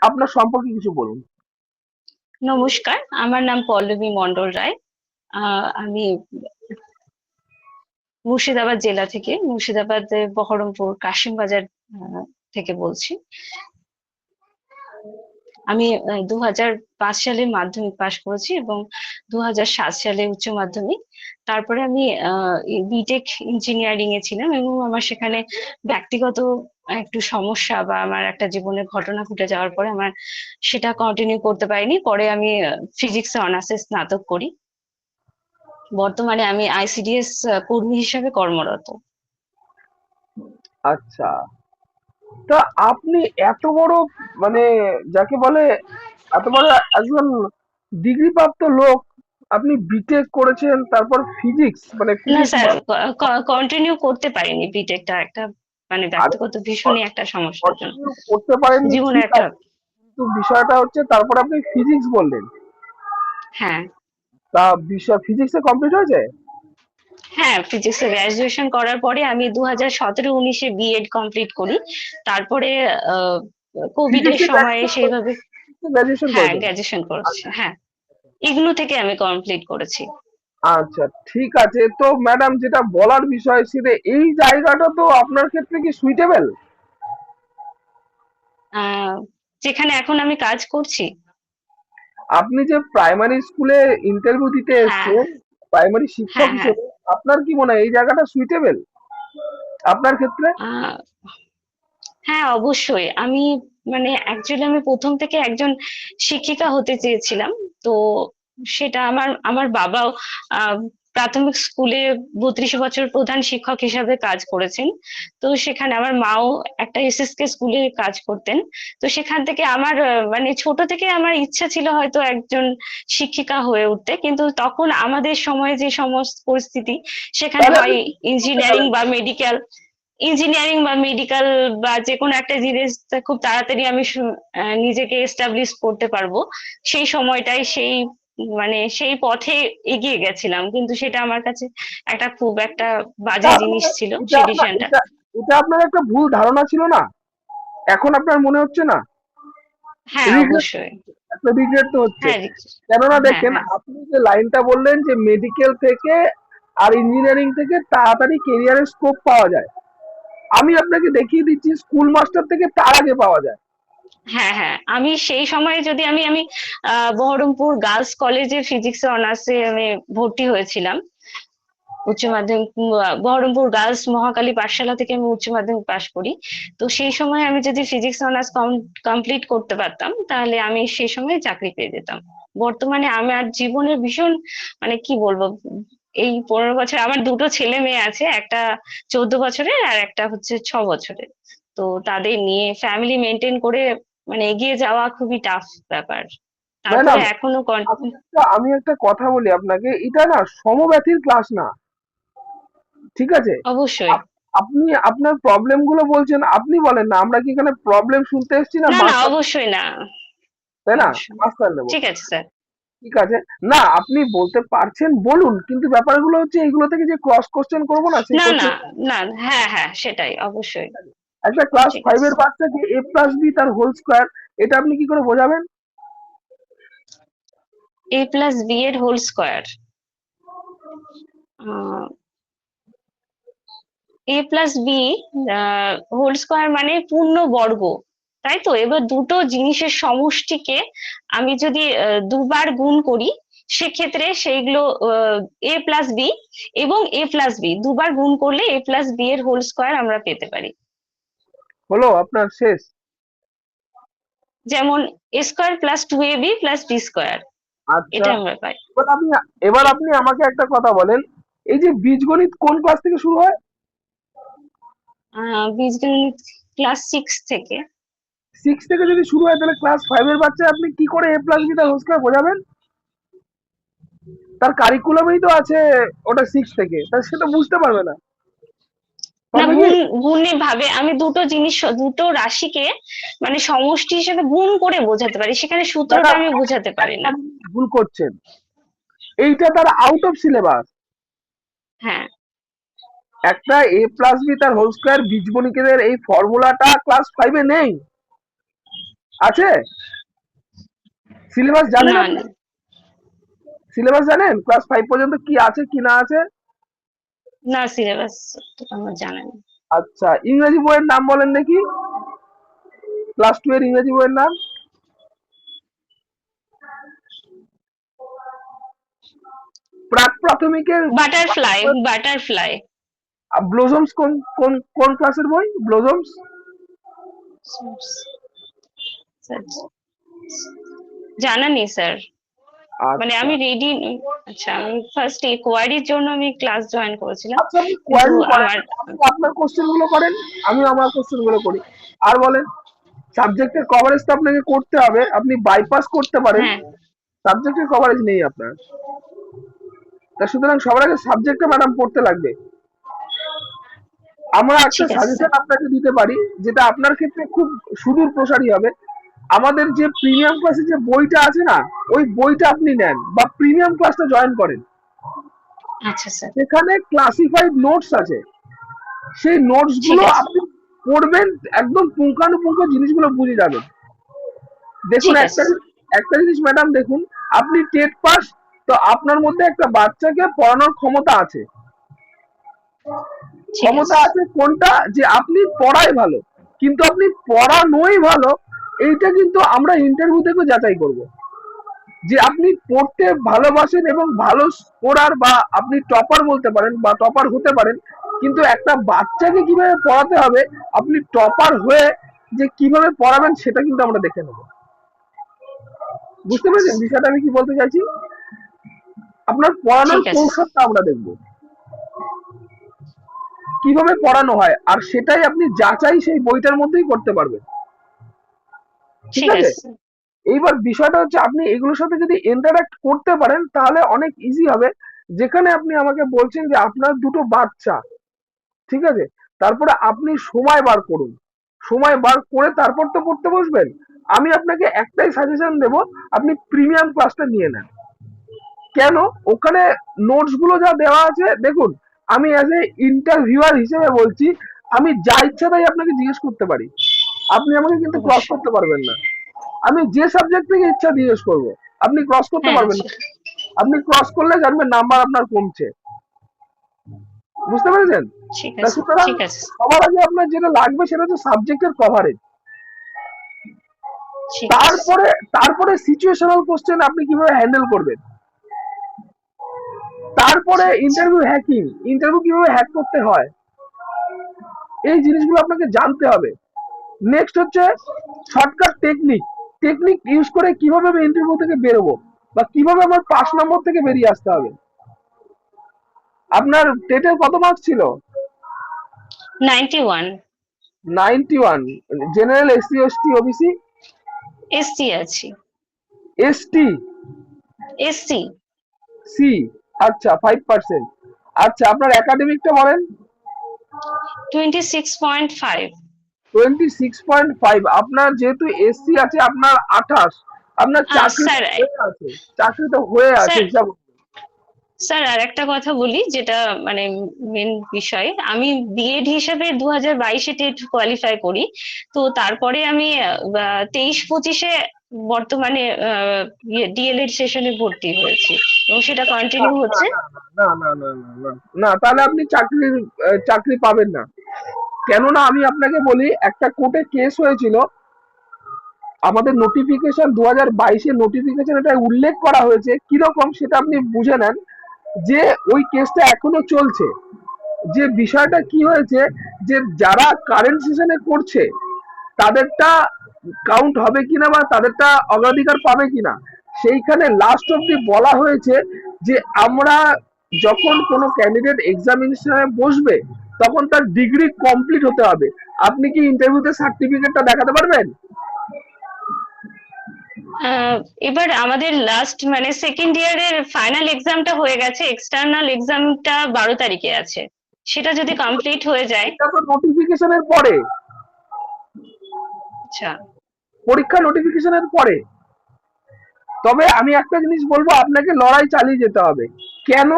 আপনার সম্পর্কে কিছু বলুন। নমস্কার আমার নাম পল্লবী মণ্ডল রায়। আমি মুর্শিদাবাদ জেলা থেকে মুর্শিদাবাদ বহরমপুর কাশিমবাজার আহ, থেকে বলছি। আমি দু হাজার পাঁচ সালে মাধ্যমিক পাশ করেছি এবং দু হাজার সাত সালে উচ্চ মাধ্যমিক। তারপরে আমি বিটেক ইঞ্জিনিয়ারিং এ ছিলাম এবং আমার সেখানে ব্যক্তিগত একটু সমস্যা বা আমার একটা জীবনের ঘটনা ঘটে যাওয়ার পরে আমার সেটা কন্টিনিউ করতে পারিনি। পরে আমি ফিজিক্সে অনার্সে স্নাতক করি। বর্তমানে আমি আইসিডিএস কর্মী হিসেবে কর্মরত। আচ্ছা। তা আপনি এত বড় মানে যাকে বলে এত বড় একজন ডিগ্রি প্রাপ্ত লোক আপনি বিটেক করেছেন তারপর ফিজিক্স মানে কন্টিনিউ করতে পারিনি বিটেকটা একটা মানে ব্যক্তিগত ভীষণই একটা সমস্যার জন্য। করতে পারেন জীবনে একটা কিন্তু বিষয়টা হচ্ছে তারপর আপনি ফিজিক্স বললেন। হ্যাঁ। তা বিষয় ফিজিক্সে কমপ্লিট হয়েছে? হ্যাঁ ফিজিক্সে গ্রাজুয়েশন করার পরে আমি দু হাজার সতেরো উনিশে বিএড কমপ্লিট করি। তারপরে কোভিড এর সময়ে সেইভাবে হ্যাঁ গ্রাজুয়েশন করেছি হ্যাঁ। এগুলো থেকে আমি কমপ্লিট করেছি। আচ্ছা ঠিক আছে। তো ম্যাডাম যেটা বলার বিষয় সেটা এই জায়গাটা তো আপনার ক্ষেত্রে কি সুইটেবল যেখানে এখন আমি কাজ করছি। আপনি যে প্রাইমারি স্কুলে ইন্টারভিউ দিতে হ্যাঁ। এসেছেন প্রাইমারি শিক্ষক হ্যাঁ, হ্যাঁ। হিসেবে আপনার কি মনে হয় এই জায়গাটা সুইটেবল আপনার ক্ষেত্রে? হ্যাঁ অবশ্যই। আমি মানে অ্যাকচুয়ালি আমি প্রথম থেকে একজন শিক্ষিকা হতে চেয়েছিলাম। তো সেটা আমার আমার বাবাও প্রাথমিক স্কুলে বত্রিশ বছর প্রধান শিক্ষক হিসাবে কাজ করেছেন। তো সেখানে আমার মাও একটা এসএসকে স্কুলে কাজ করতেন। তো সেখান থেকে আমার মানে ছোট থেকে আমার ইচ্ছা ছিল হয়তো একজন শিক্ষিকা হয়ে উঠতে। কিন্তু তখন আমাদের সময়ে যে সমস্ত পরিস্থিতি সেখানে হয় ইঞ্জিনিয়ারিং বা মেডিকেল ইঞ্জিনিয়ারিং বা মেডিকেল বা যে কোনো একটা জিনিস খুব তাড়াতাড়ি আমি নিজেকে এস্টাবলিশ করতে পারব। সেই সময়টাই সেই মানে সেই পথে এগিয়ে গেছিলাম কিন্তু সেটা আমার কাছে একটা খুব একটা বাজে জিনিস ছিল এটা সেই আপনার- ডিসিশনটা এটা- এটা আপনার একটা ভুল ধারণা ছিল না? এখন আপনার মনে হচ্ছে না? হ্যাঁ অবশ্যই। একটা রিগ্রেট তো হচ্ছে। হ্যাঁ কেননা হ্যাঁ, দেখেন হ্যাঁ। আপনি যে লাইনটা বললেন যে মেডিকেল থেকে আর ইঞ্জিনিয়ারিং থেকে তাড়াতাড়ি কেরিয়ারের স্কোপ পাওয়া যায় আমি আপনাকে দেখিয়ে দিচ্ছি স্কুল মাস্টার থেকে তার আগে পাওয়া যায়। হ্যাঁ হ্যাঁ। আমি সেই সময়ে যদি আমি আমি বহরমপুর গার্লস কলেজে ফিজিক্স অনার্সে আমি ভর্তি হয়েছিলাম। উচ্চ মাধ্যমিক বহরমপুর গার্লস মহাকালী পাঠশালা থেকে আমি উচ্চ মাধ্যমিক পাশ করি। তো সেই সময় আমি যদি ফিজিক্স অনার্স কমপ্লিট করতে পারতাম, তাহলে আমি সেই সময় চাকরি পেয়ে যেতাম। বর্তমানে আমার জীবনের ভীষণ মানে কি বলব, এই পনেরো বছর, আমার দুটো ছেলে মেয়ে আছে, একটা চোদ্দ বছরের আর একটা হচ্ছে ছ বছরের। তো তাদের নিয়ে ফ্যামিলি মেনটেন করে মানে এগিয়ে যাওয়া খুবই টাফ ব্যাপার। এখনও আমি একটা কথা বলি আপনাকে এটা না সমব্যথীর ক্লাস না। ঠিক আছে? অবশ্যই। আপনি আপনার প্রবলেমগুলো বলছেন আপনি বলেন না আমরা কি এখানে প্রবলেম শুনতে এসেছি না? অবশ্যই না। তাই না? মাস্টার নেব ঠিক আছে স্যার ঠিক আছে? না আপনি বলতে পারছেন বলুন কিন্তু ব্যাপারগুলো হচ্ছে এগুলো থেকে যে ক্রস কোশ্চেন করব না না না হ্যাঁ হ্যাঁ সেটাই অবশ্যই। একটা ক্লাস ঠিক ফাইভ এর বাচ্চাকে এ প্লাস বি তার হোল স্কোয়ার এটা আপনি কি করে বোঝাবেন? এ প্লাস বি এর whole square A plus B whole square মানে পূর্ণ বর্গ তাই তো? এবার দুটো জিনিসের সমষ্টিকে আমি যদি দুবার গুণ করি সেক্ষেত্রে সেইগুলো এ প্লাস বি এবং এ প্লাস বি দুবার গুণ করলে এ প্লাস বি এর হোল স্কোয়ার আমরা পেতে পারি। হলো আপনার শেষ। যেমন A square plus two A B plus B square এটা আমরা পাই। এবার আপনি এবার আপনি আমাকে একটা কথা বলেন। এই যে বীজগণিত কোন ক্লাস থেকে শুরু হয়? বীজগণিত ক্লাস সিক্স থেকে। সিক্স থেকে যদি শুরু হয় তাহলে ক্লাস ফাইভ এর বাচ্চা আপনি কি করে এ প্লাস বি তার হোল স্কোয়ার বোঝাবেন? তার কারিকুলামেই তো আছে ওটা সিক্স থেকে। তা সে তো বুঝতে পারবে না। না গুণে ভাবে আমি দুটো জিনিস দুটো রাশিকে মানে সমষ্টি হিসেবে গুণ করে বোঝাতে পারি। সেখানে সূত্রটা আমি বোঝাতে পারি না। ভুল করছেন। এইটা তার আউট অফ সিলেবাস হ্যাঁ। একটা এ প্লাস বি তার হোল স্কোয়ার বীজগণিতের এই ফর্মুলাটা ক্লাস ফাইভে নেই। আছে? সিলেবাস জানেন সিলেবাস জানেন? ক্লাস ফাইভ পর্যন্ত কি আছে কি না আছে? না সিলেবাস আমার জানা নেই আচ্ছা ইংরেজি বইয়ের নাম বলেন দেখি। ক্লাস টু এর ইংরেজি বইয়ের নাম। প্রাক প্রাথমিকের বাটারফ্লাই বাটারফ্লাই ব্লোজমস কোন কোন কোন ক্লাসের বই? ব্লোজমস জানা নেই স্যার। মানে আমি রেডি আচ্ছা আমি ফার্স্ট কোয়ারির জন্য আমি ক্লাস জয়েন করেছিলাম। আচ্ছা আপনার কোশ্চেনগুলো করেন আমি আমার কোশ্চেনগুলো করি। আর বলেন সাবজেক্টের কভারেজ তো আপনাকে করতে হবে আপনি বাইপাস করতে পারেন। হ্যাঁ। সাবজেক্টের কভারেজ নেই আপনার। তা সুতরাং সবার আগে সাবজেক্টে ম্যাডাম পড়তে লাগবে। আমরা একটা ঠিক সাজেশন আপনাকে দিতে পারি যেটা আপনার ক্ষেত্রে খুব সুদূর প্রসারী হবে। আমাদের যে প্রিমিয়াম ক্লাসে যে বইটা আছে না ওই বইটা আপনি নেন বা প্রিমিয়াম ক্লাসটা জয়েন করেন। আচ্ছা স্যার সেখানে ক্লাসিফাইড নোটস আছে। সেই নোটসগুলো আপনি পড়বেন একদম পুঙ্খানুপুঙ্খ জিনিসগুলো বুঝে যাবেন। দেখুন একটা একটা জিনিস ম্যাডাম দেখুন আপনি টেট পাস তো আপনার মধ্যে একটা বাচ্চাকে পড়ানোর ক্ষমতা আছে। ক্ষমতা আছে। আছে কোনটা? যে আপনি পড়াই ভালো কিন্তু আপনি পড়ানোই ভালো এইটা কিন্তু আমরা ইন্টারভিউ থেকে যাচাই করব। যে আপনি পড়তে ভালোবাসেন এবং ভালো স্কোরার বা আপনি টপার বলতে পারেন বা টপার হতে পারেন কিন্তু একটা বাচ্চাকে কীভাবে পড়াতে হবে আপনি টপার হয়ে যে কীভাবে পড়াবেন সেটা কিন্তু আমরা দেখে নেব। বুঝতে পেরেছেন বিষয়টা আমি কি বলতে চাইছি? আপনার পড়ানোর কৌশলটা আমরা দেখব। কীভাবে পড়ানো হয় আর সেটাই আপনি যাচাই সেই বইটার মধ্যেই করতে পারবেন। ঠিক আছে? এইবার বিষয়টা হচ্ছে আপনি এগুলোর সাথে যদি ইন্টারাক্ট করতে পারেন তাহলে অনেক ইজি হবে। যেখানে আপনি আমাকে বলছেন যে আপনার দুটো বাচ্চা ঠিক আছে? তারপরে আপনি সময় বার করুন। সময় বার করে তারপর তো পড়তে বসবেন। আমি আপনাকে একটাই সাজেশন দেব আপনি প্রিমিয়াম ক্লাসটা নিয়ে নেন। কেন? ওখানে নোটসগুলো যা দেওয়া আছে দেখুন আমি অ্যাজ এ ইন্টারভিউয়ার হিসেবে বলছি আমি যা ইচ্ছা তাই আপনাকে জিজ্ঞেস করতে পারি। আপনি আমাকে কিন্তু ক্রস করতে পারবেন না। আমি যে সাবজেক্ট থেকে ইচ্ছা জিজ্ঞেস করব আপনি ক্রস করতে হ্যাঁ, পারবেন না। আপনি ক্রস করলে জানবেন নাম্বার আপনার কমছে। বুঝতে পেরেছেন? সুতরাং সবার আগে আপনার যেটা লাগবে সেটা হচ্ছে সাবজেক্টের কভারেজ তারপরে তারপরে সিচুয়েশনাল কোশ্চেন আপনি কীভাবে হ্যান্ডেল করবেন? তারপরে ইন্টারভিউ হ্যাকিং ইন্টারভিউ কীভাবে হ্যাক করতে হয়? এই জিনিসগুলো আপনাকে জানতে হবে। নেক্সট হচ্ছে শর্টকাট টেকনিক টেকনিক ইউজ করে কীভাবে আমি ইন্টারভিউ থেকে বেরোবো বা কীভাবে আমার পাঁচ নম্বর থেকে বেরিয়ে আসতে হবে? আপনার টেটের কত মার্কস ছিল? Ninety one ninety one general SC ST OBC SC আছি। এসটি এসসি সি আচ্ছা ফাইভ পার্সেন্ট আচ্ছা আপনার একাডেমিকটা বলেন। Twenty six point five twenty six point five আপনার যেহেতু এসসি আছে আপনার আঠাশ। আপনার চাকরি আছে। চাকরি তো হয়ে আছে স্যার, আর একটা কথা বলি যেটা মানে মেন বিষয় আমি বিএড হিসেবে দু হাজার বাইশে টেট কোয়ালিফাই করি। তো তারপরে আমি তেইশ পঁচিশে বর্তমানে ডিএলএড সেশনে ভর্তি হয়েছি। এবং সেটা কন্টিনিউ হচ্ছে। না না না না না না তাহলে আপনি চাকরি চাকরি পাবেন না। কেননা আমি আপনাকে বলি, একটা কোর্টে কেস হয়েছিল। আমাদের নোটিফিকেশন দু হাজার বাইশে নোটিফিকেশন এটা উল্লেখ করা হয়েছে। কীরকম সেটা আপনি বুঝে নেন যে ওই কেসটা এখনও চলছে। যে বিষয়টা কি হয়েছে যে যারা কারেন্ট সেশনে করছে, তাদেরটা কাউন্ট হবে কিনা বা তাদেরটা অগ্রাধিকার পাবে কিনা, সেইখানে লাস্ট অব্দি বলা হয়েছে যে আমরা যখন কোনো ক্যান্ডিডেট এক্সামিনেশনে বসবে তখন তার ডিগ্রি কমপ্লিট হতে হবে। আপনি কি ইন্টারভিউতে সার্টিফিকেটটা দেখাতে পারবেন? এবার আমাদের লাস্ট মানে সেকেন্ড ইয়ারের ফাইনাল এক্সামটা হয়ে গেছে। এক্সটার্নাল এক্সামটা বারো তারিখে আছে। সেটা যদি কমপ্লিট হয়ে যায় নোটিফিকেশনের পরে। আচ্ছা। পরীক্ষা নোটিফিকেশনের পরে। তবে আমি একটা জিনিস বলব আপনাকে লড়াই চালিয়ে যেতে হবে। কেন?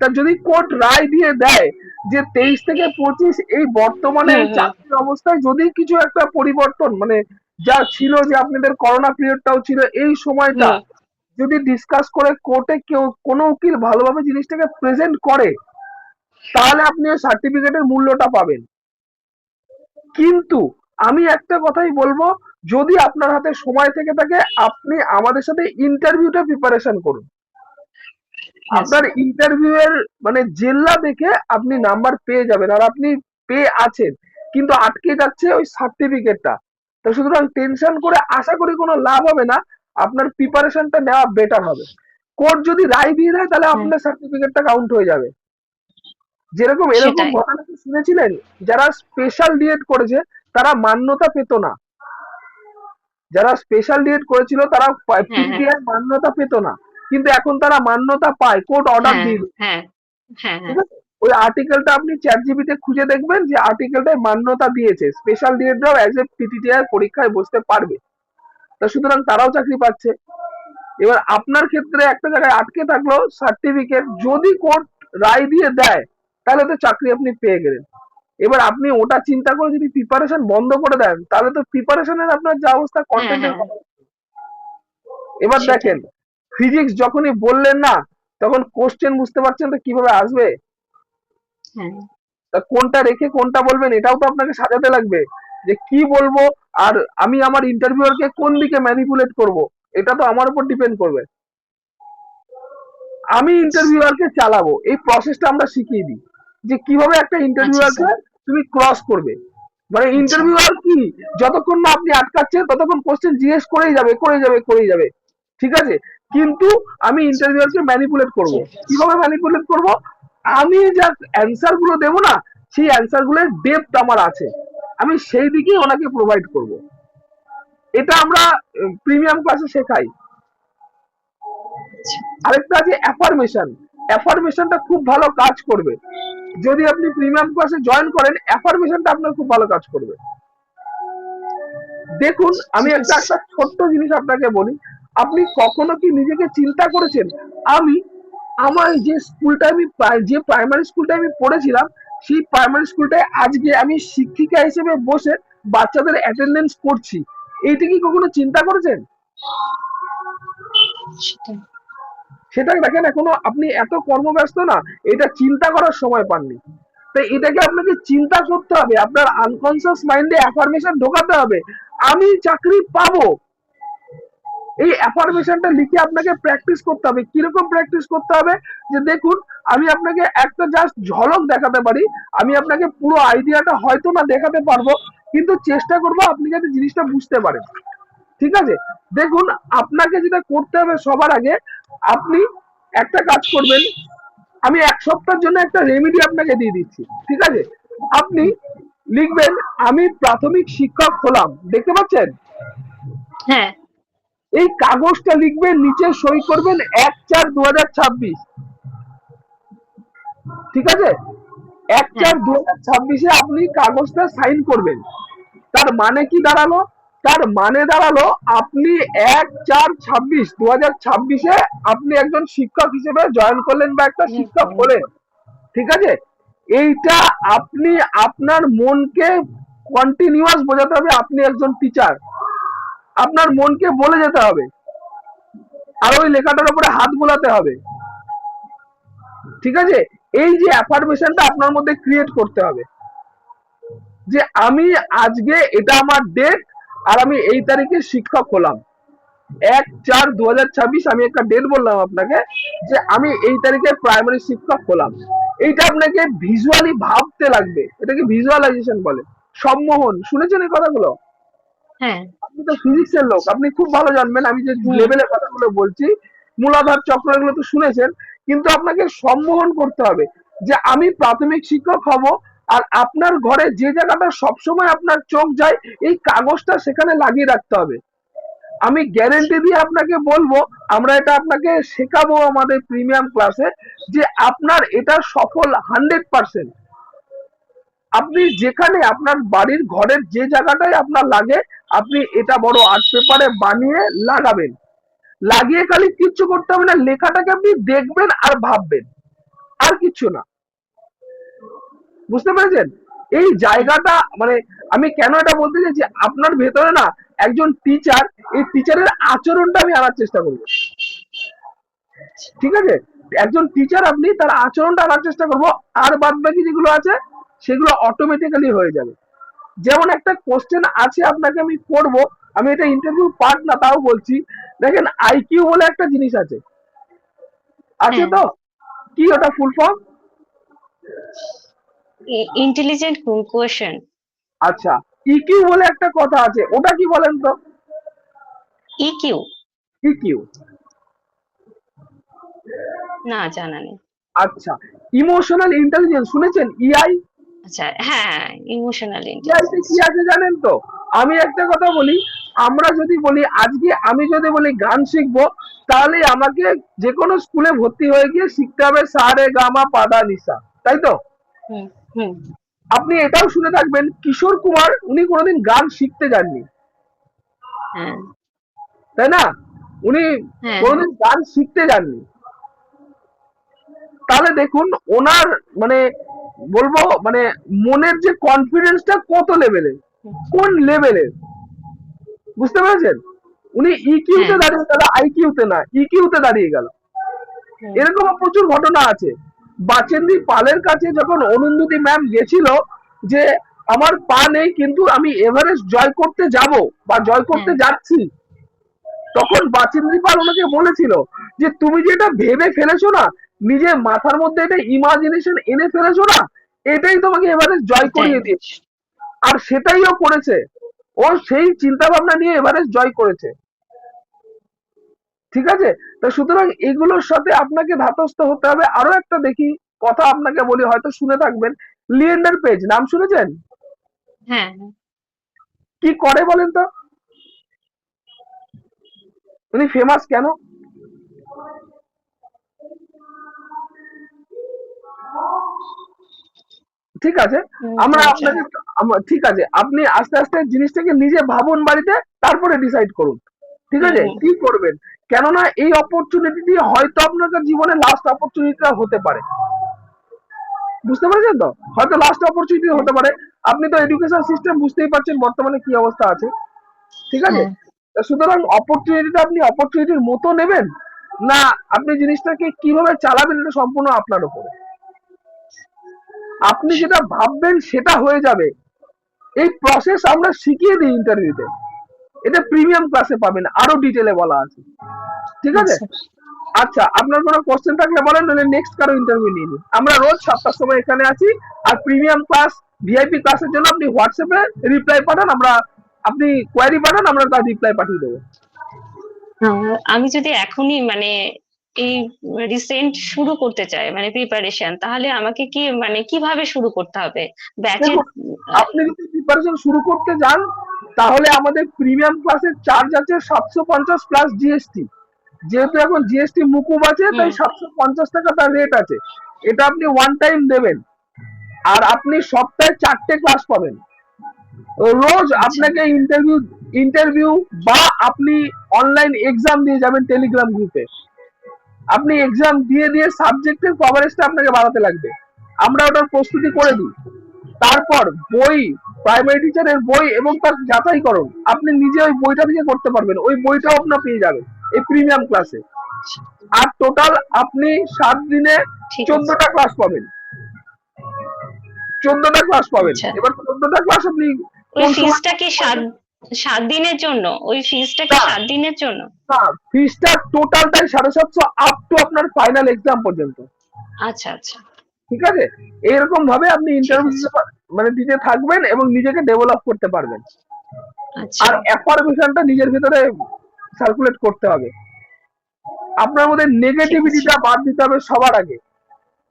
তা যদি কোর্ট রায় দিয়ে দেয় যে তেইশ থেকে পঁচিশ এই বর্তমানে হুম, হুম। চাকরির অবস্থায় যদি কিছু একটা পরিবর্তন মানে যা ছিল যে আপনাদের করোনা পিরিয়ডটাও ছিল এই সময়টা যদি ডিসকাস করে কোর্টে কেউ কোনো উকিল ভালোভাবে জিনিসটাকে প্রেজেন্ট করে তাহলে আপনি ওই সার্টিফিকেটের মূল্যটা পাবেন। কিন্তু আমি একটা কথাই বলব যদি আপনার হাতে সময় থেকে থাকে আপনি আমাদের সাথে ইন্টারভিউটা প্রিপারেশন করুন। আপনার ইন্টারভিউ এর মানে জেল্লা দেখে আপনি নাম্বার পেয়ে যাবেন আর আপনি পেয়ে আছেন। কিন্তু আটকে যাচ্ছে ওই সার্টিফিকেটটা তো সুতরাং টেনশন করে আশা করি কোনো লাভ হবে না। আপনার প্রিপারেশনটা নেওয়া বেটার হবে। কোর্ট যদি রায় দিয়ে দেয় তাহলে। আপনার সার্টিফিকেটটা কাউন্ট হয়ে যাবে। যেরকম এরকম। ঘটনা শুনেছিলেন? যারা স্পেশাল ডিএড করেছে তারা মান্যতা পেত না। যারা স্পেশাল ডিএড করেছিল তারা হ্যাঁ। মান্যতা পেত না। কিন্তু এখন তারা মান্যতা পায় কোর্ট অর্ডার হ্যাঁ দিয়ে। হ্যাঁ হ্যাঁ ওই আর্টিকেলটা আপনি চ্যাট জিবিতে খুঁজে দেখবেন যে আর্টিকেলটায় মান্যতা দিয়েছে। স্পেশাল ডিএডরাও অ্যাজ এ পিটিটিআই পরীক্ষায় বসতে পারবে। তা সুতরাং তারাও চাকরি পাচ্ছে। এবার আপনার ক্ষেত্রে একটা জায়গায় আটকে থাকল সার্টিফিকেট যদি কোর্ট রায় দিয়ে দেয় তাহলে তো চাকরি আপনি পেয়ে গেলেন। এবার আপনি ওটা চিন্তা করে যদি প্রিপারেশন বন্ধ করে দেন তাহলে তো প্রিপারেশনের আপনার যা অবস্থা কন্টেন্টের। এবার দেখেন ফিজিক্স যখনই বললেন না তখন কোশ্চেন বুঝতে পারছেন তো কীভাবে আসবে? হ্যাঁ। তা কোনটা রেখে কোনটা বলবেন এটাও তো আপনাকে সাজাতে লাগবে। যে কি বলব আর আমি আমার ইন্টারভিউয়ারকে কোন দিকে ম্যানিপুলেট করব এটা তো আমার উপর ডিপেন্ড করবে। আমি ইন্টারভিউয়ারকে চালাবো এই প্রসেসটা আমরা শিখিয়ে দিই। যে কীভাবে একটা ইন্টারভিউয়ারকে তুমি ক্রস করবে। মানে ইন্টারভিউয়ার কি? যতক্ষণ না আপনি আটকাচ্ছেন ততক্ষণ কোশ্চেন জিজ্ঞেস করেই যাবে করে যাবে করেই যাবে। ঠিক আছে? কিন্তু আমি ইন্টারভিউয়ারকে ম্যানিপুলেট করব। কীভাবে ম্যানিপুলেট করব? আমি যা অ্যান্সারগুলো দেবো না সেই অ্যান্সারগুলোর ডেপথ আমার আছে। আমি সেই দিকেই ওনাকে প্রোভাইড করব। এটা আমরা প্রিমিয়াম ক্লাসে শেখাই। আরেকটা আছে অ্যাফার্মেশন অ্যাফার্মেশনটা খুব ভালো কাজ করবে। যদি আপনি প্রিমিয়াম ক্লাসে জয়েন করেন অ্যাফার্মেশনটা আপনার খুব ভালো কাজ করবে। দেখুন আমি একটা একটা ছোট্ট জিনিস আপনাকে বলি। আপনি কখনো কি নিজেকে চিন্তা করেছেন? আমি আমার যে স্কুলটা আমি যে প্রাইমারি স্কুলটা আমি পড়েছিলাম সেই প্রাইমারি স্কুলটায় আজকে আমি শিক্ষিকা হিসেবে বসে বাচ্চাদের অ্যাটেন্ডেন্স করছি। এইটা কি কখনো চিন্তা করেছেন? সেটাই। সেটা দেখেন এখনও আপনি এত কর্মব্যস্ত না এটা চিন্তা করার সময় পাননি। তাই এটাকে আপনাকে চিন্তা করতে হবে আপনার আনকনসিয়াস মাইন্ডে অ্যাফার্মেশন ঢোকাতে হবে। আমি চাকরি পাবো এই অ্যাফার্মেশনটা লিখে আপনাকে প্র্যাকটিস করতে হবে। কীরকম প্র্যাকটিস করতে হবে? যে দেখুন, আমি আপনাকে একটা জাস্ট ঝলক দেখাতে পারি। আমি আপনাকে পুরো আইডিয়াটা হয়তো না দেখাতে পারব, কিন্তু চেষ্টা করব আপনি যাতে জিনিসটা বুঝতে পারেন। ঠিক আছে? দেখুন, আপনাকে যেটা করতে হবে সবার আগে, আপনি একটা কাজ করবেন। আমি এক সপ্তাহের জন্য একটা রেমিডি আপনাকে দিয়ে দিচ্ছি। ঠিক আছে? আপনি লিখবেন, আমি প্রাথমিক শিক্ষক হলাম। দেখতে পাচ্ছেন? হ্যাঁ। এই কাগজটা লিখবেন নিচে সই করবেন এক চার দু হাজার ছাব্বিশ। ঠিক আছে? এক চার দু হাজার ছাব্বিশে আপনি কাগজটা সাইন করবেন। তার মানে কি দাঁড়াল? তার মানে দাঁড়াল আপনি এক চার ছাব্বিশ দু হাজার ছাব্বিশে আপনি একজন শিক্ষক হিসেবে জয়েন করলেন বা একটা শিক্ষক হলেন। ঠিক আছে? এইটা আপনি আপনার মনকে কন্টিনিউয়াস বোঝাতে হবে আপনি একজন টিচার আপনার মনকে বলে যেতে হবে। আর ওই লেখাটার উপরে হাত বোলাতে হবে। ঠিক আছে? এই যে অ্যাফার্মেশনটা আপনার মধ্যে ক্রিয়েট করতে হবে। যে আমি আজকে এটা আমার ডেট আর আমি এই তারিখে শিক্ষক হলাম। এক চার দু আমি একটা ডেট বললাম আপনাকে যে আমি এই তারিখে প্রাইমারি শিক্ষক হলাম। এইটা আপনাকে ভিজুয়ালি ভাবতে লাগবে। এটাকে ভিজুয়ালাইজেশন বলে। সম্মোহন। শুনেছেন এই কথাগুলো? হ্যাঁ। আপনি তো ফিজিক্সের লোক আপনি খুব ভালো জানবেন। আমি যে লেভেলের কথাগুলো বলছি মূলাধার চক্র এগুলো তো শুনেছেন কিন্তু আপনাকে সম্মোহন করতে হবে যে আমি প্রাথমিক শিক্ষক হব আর আপনার ঘরে যে জায়গাটা সবসময় আপনার চোখ যায় এই কাগজটা সেখানে লাগিয়ে রাখতে হবে। আমি গ্যারেন্টি দিয়ে আপনাকে বলব আমরা এটা আপনাকে শেখাবো আমাদের প্রিমিয়াম ক্লাসে যে আপনার এটা সফল হান্ড্রেড পার্সেন্ট আপনি যেখানে আপনার বাড়ির ঘরের যে জায়গাটায় আপনার লাগে আপনি এটা বড় আর্ট পেপারে বানিয়ে লাগাবেন। লাগিয়ে খালি কিচ্ছু করতে হবে না, লেখাটাকে আপনি দেখবেন আর ভাববেন, আর কিচ্ছু না। বুঝতে পেরেছেন? এই জায়গাটা মানে আমি কেন এটা বলতে চাইছি আপনার ভেতরে না একজন টিচার এই টিচারের আচরণটা আমি আনার চেষ্টা করব। ঠিক আছে? একজন টিচার আপনি তার আচরণটা আনার চেষ্টা করব, আর বাদ বাকি যেগুলো আছে, সেগুলো অটোমেটিক্যালি হয়ে যাবে। যেমন একটা কোশ্চেন আছে আপনাকে আমি করব আমি এটা ইন্টারভিউ পার্ট না তাও বলছি। দেখেন আইকিউ বলে একটা জিনিস আছে। আছে তো? কি ওটা ফুল ফর্ম ইন্টেলিজেন্ট কোয়েশন আচ্ছা ইকিউ বলে একটা কথা আছে ওটা কি বলেন তো? ইকিউ ইকিউ না জানা নেই। আচ্ছা ইমোশনাল ইন্টেলিজেন্স শুনেছেন? E ইআই আচ্ছা হ্যাঁ ইমোশনাল কি আছে জানেন তো? আমি একটা কথা বলি আমরা যদি বলি আজকে আমি যদি বলি গান শিখব তাহলে আমাকে যে কোনো স্কুলে ভর্তি হয়ে গিয়ে শিখতে হবে সারে গামা পাদা নিসা তাই তো? আপনি এটাও শুনে থাকবেন কিশোর কুমার উনি কোনোদিন গান শিখতে যাননি। হ্যাঁ। তাই না? উনি হ্যাঁ। কোনোদিন গান শিখতে যাননি। তাহলে দেখুন ওনার মানে বলব মানে মনের যে কনফিডেন্সটা কত লেভেলের কোন লেভেলের বুঝতে পেরেছেন? উনি ইকিউ তে হ্যাঁ। দাঁড়িয়ে গেল আইকিউ তে না ইকিউ তে দাঁড়িয়ে গেল। এরকম প্রচুর ঘটনা আছে। বাচেন্দ্রী পালের কাছে যখন অরুন্ধতী ম্যাম গেছিল যে আমার পা নেই কিন্তু আমি এভারেস্ট জয় করতে যাব বা জয় করতে যাচ্ছি। তখন বাচেন্দ্রী পাল ওনাকে বলেছিল যে তুমি যেটা ভেবে ফেলেছো না নিজের মাথার মধ্যে এটা ইমাজিনেশন এনে ফেলেছো না? এটাই তোমাকে এভারেস্ট জয় করিয়ে। দিয়েছে। আর সেটাই ও করেছে। ও সেই চিন্তা ভাবনা নিয়ে এভারেস্ট জয় করেছে। ঠিক আছে? তো সুতরাং এগুলোর সাথে আপনাকে ধাতস্থ হতে হবে। আরও একটা দেখি কথা আপনাকে বলি হয়তো শুনে থাকবেন। লিয়েন্ডার পেজ নাম শুনেছেন? হ্যাঁ কি করে বলেন তো? উনি ফেমাস কেন? ঠিক আছে? আমরা আচ্ছা। আপনাকে ঠিক আছে আপনি আস্তে আস্তে জিনিসটাকে নিজে ভাবুন বাড়িতে তারপরে ডিসাইড করুন। ঠিক আছে? কি করবেন? কেননা এই অপরচুনিটি হয়তো আপনার জীবনে লাস্ট অপরচুনিটিটা হতে পারে। বুঝতে পারছেন তো? হয়তো লাস্ট অপরচুনিটি হতে পারে। আপনি তো এডুকেশন সিস্টেম বুঝতেই পারছেন বর্তমানে কি অবস্থা আছে। ঠিক আছে? সুতরাং অপরচুনিটিটা আপনি অপরচুনিটির মতো নেবেন না আপনি জিনিসটাকে কীভাবে চালাবেন এটা সম্পূর্ণ আপনার উপরে। আপনি যেটা ভাববেন সেটা হয়ে যাবে। এই প্রসেস আমরা শিখিয়ে দিই ইন্টারভিউতে এটা প্রিমিয়াম ক্লাসে পাবেন আরও ডিটেলে বলা আছে। ঠিক আছে? আচ্ছা। আচ্ছা আপনার কোনো কোশ্চেন থাকলে বলেন নাহলে নেক্সট কারও ইন্টারভিউ নিয়ে নিন। আমরা রোজ সাতটার সময় এখানে আছি আর প্রিমিয়াম ক্লাস ভিআইপি ক্লাসের জন্য আপনি হোয়াটসঅ্যাপে রিপ্লাই পাঠান আমরা আপনি কোয়ারি পাঠান আমরা তার রিপ্লাই পাঠিয়ে দেবো। আমি যদি এখনই মানে এই রিসেন্ট শুরু করতে চাই মানে প্রিপারেশন তাহলে আমাকে কি মানে কীভাবে শুরু করতে হবে? আপনি যদি প্রিপারেশন শুরু করতে যান তাহলে আমাদের প্রিমিয়াম ক্লাসের চার্জ আছে সাতশো পঞ্চাশ প্লাস জিএসটি যেহেতু এখন জিএসটি মুকুব আছে তাই সাতশো পঞ্চাশ টাকা তার রেট আছে। এটা আপনি ওয়ান টাইম দেবেন। আর আপনি সপ্তাহে চারটে ক্লাস পাবেন। রোজ আপনাকে ইন্টারভিউ ইন্টারভিউ বা আপনি অনলাইন এক্সাম দিয়ে যাবেন টেলিগ্রাম গ্রুপে আপনি এক্সাম দিয়ে দিয়ে সাবজেক্টের কভারেজটা আপনাকে বাড়াতে লাগবে। আমরা ওটার প্রস্তুতি করে দিই। তারপর বই প্রাইমারি টিচারের বই এবং তার যাচাইকরণ। আপনি নিজে ওই বইটা থেকে করতে পারবেন। ওই বইটাও আপনার পেয়ে যাবেন এই প্রিমিয়াম ক্লাসে আর টোটাল আপনি সাত দিনে চোদ্দটা ক্লাস পাবেন। চোদ্দটা ক্লাস পাবেন। আচ্ছা। এবার চোদ্দটা ক্লাস আপনি ফিসটা কি সাত সাত দিনের জন্য? ওই ফিসটা কি সাত দিনের জন্য? টোটালটাই সাড়ে সাতশো আপ টু আপনার ফাইনাল এক্সাম পর্যন্ত। আচ্ছা আচ্ছা। ঠিক আছে? এইরকম ভাবে আপনি ইন্টারভিউ মানে দিতে থাকবেন এবং নিজেকে ডেভেলপ করতে পারবেন। আচ্ছা। আর অ্যাফার্মেশনটা নিজের ভিতরে সার্কুলেট করতে হবে। আপনার মধ্যে নেগেটিভিটিটা বাদ দিতে হবে সবার আগে।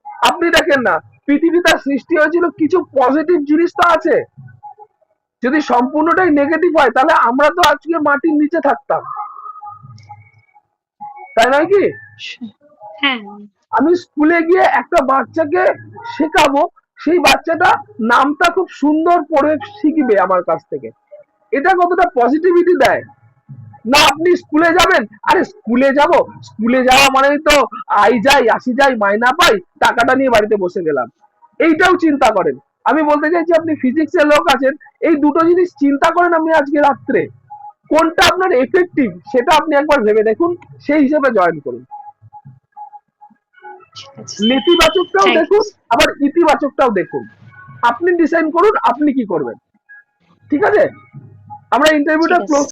আপনি দেখেন না পৃথিবীতে সৃষ্টি হয়েছিল কিছু পজিটিভ জিনিস তো আছে। যদি সম্পূর্ণটাই নেগেটিভ হয় তাহলে আমরা তো আজকে মাটির নিচে থাকতাম। তাই নয় কি? হ্যাঁ। আমি স্কুলে গিয়ে একটা বাচ্চাকে শেখাবো সেই বাচ্চাটা নামটা খুব সুন্দর পড়ে শিখবে আমার কাছ থেকে। এটা কতটা পজিটিভিটি দেয়? না আপনি স্কুলে যাবেন আরে স্কুলে যাব? স্কুলে যাওয়া মানেই তো আই যাই আসি যাই মাইনা পাই টাকাটা নিয়ে বাড়িতে বসে গেলাম। এইটাও চিন্তা করেন। আমি বলতে চাইছি আপনি ফিজিক্সের লোক আছেন এই দুটো জিনিস চিন্তা করেন আপনি আজকে রাত্রে। কোনটা আপনার এফেক্টিভ সেটা আপনি একবার ভেবে দেখুন সেই হিসেবে জয়েন করুন। নেতিবাচকটাও দেখুন আবার ইতিবাচকটাও দেখুন। আপনি ডিসাইড করুন আপনি কি করবেন। ঠিক আছে? আমরা ইন্টারভিউটা ক্লোজ